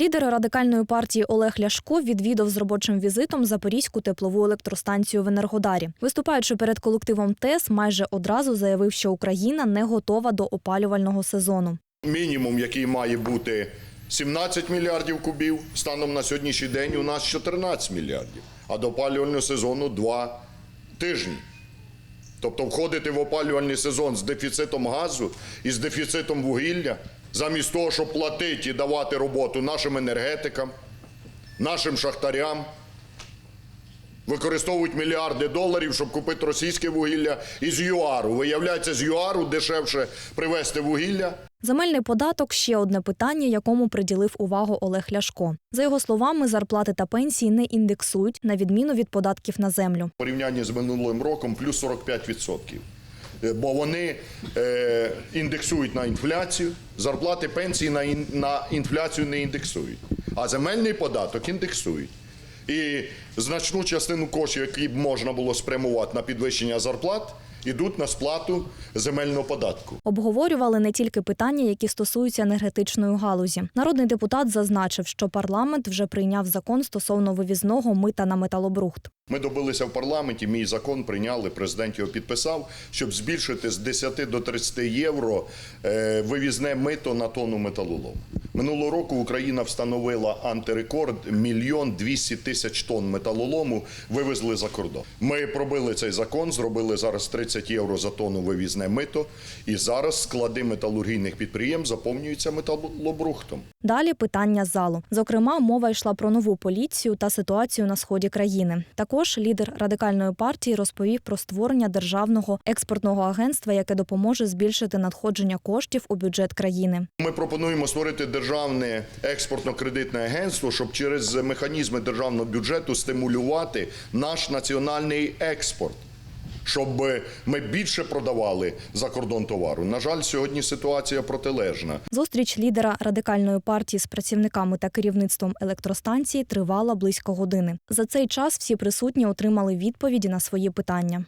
Лідер радикальної партії Олег Ляшко відвідав з робочим візитом Запорізьку теплову електростанцію в Енергодарі. Виступаючи перед колективом ТЕС, майже одразу заявив, що Україна не готова до опалювального сезону. Мінімум, який має бути 17 мільярдів кубів, станом на сьогоднішній день у нас 14 мільярдів, а до опалювального сезону 2 тижні. Тобто входити в опалювальний сезон з дефіцитом газу і з дефіцитом вугілля, замість того, щоб платити і давати роботу нашим енергетикам, нашим шахтарям, використовують мільярди доларів, щоб купити російське вугілля із ЮАРу. Виявляється, з ЮАРу дешевше привезти вугілля, Земельний податок ще одне питання, якому приділив увагу Олег Ляшко. За його словами, зарплати та пенсії не індексують на відміну від податків на землю. В порівнянні з минулим роком плюс 45%. Е, Бо вони е, індексують на інфляцію, зарплати пенсії на інфляцію не індексують, а земельний податок індексують. І значну частину коштів, які б можна було спрямувати на підвищення зарплат, ідуть на сплату земельного податку. Обговорювали не тільки питання, які стосуються енергетичної галузі. Народний депутат зазначив, що парламент вже прийняв закон стосовно вивізного мита на металобрухт. Ми добилися в парламенті, мій закон прийняли, президент його підписав, щоб збільшити з 10 до 30 євро е, вивізне мито на тонну металолому. Минулого року Україна встановила антирекорд мільйон 200 тисяч тонн металолому вивезли за кордон. Ми пробили цей закон, зробили зараз 30 євро за тонну вивізне мито, і зараз склади металургійних підприємств заповнюються металобрухтом. Далі питання залу. Зокрема, мова йшла про нову поліцію та ситуацію на сході країни. Також лідер радикальної партії розповів про створення державного експортного агентства, яке допоможе збільшити надходження коштів у бюджет країни. Ми пропонуємо створити державне експортно-кредитне агентство, щоб через механізми державного бюджету стимулювати наш національний експорт, щоб ми більше продавали за кордон товару. На жаль, сьогодні ситуація протилежна. Зустріч лідера радикальної партії з працівниками та керівництвом електростанції тривала близько години. За цей час всі присутні отримали відповіді на свої питання.